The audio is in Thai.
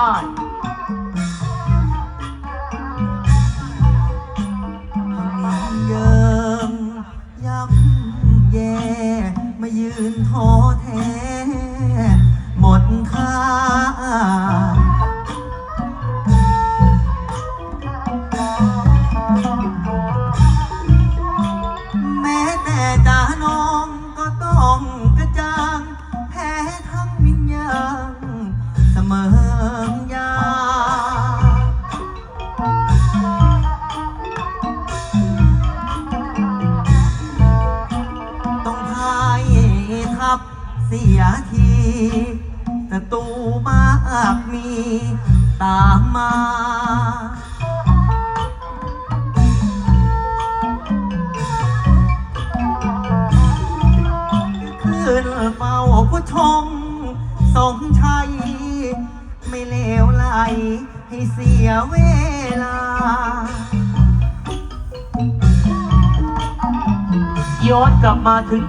พ่ายเยิมย่ำแย่ มายืนท้อแท้ หมดค่า บเสียทีแต่ตูมากมีตามมา ขึ้นเฝ้าผู้ชมสงชัย ไม่เลวไหลให้เสียเวลา ย้อนกลับมาถึง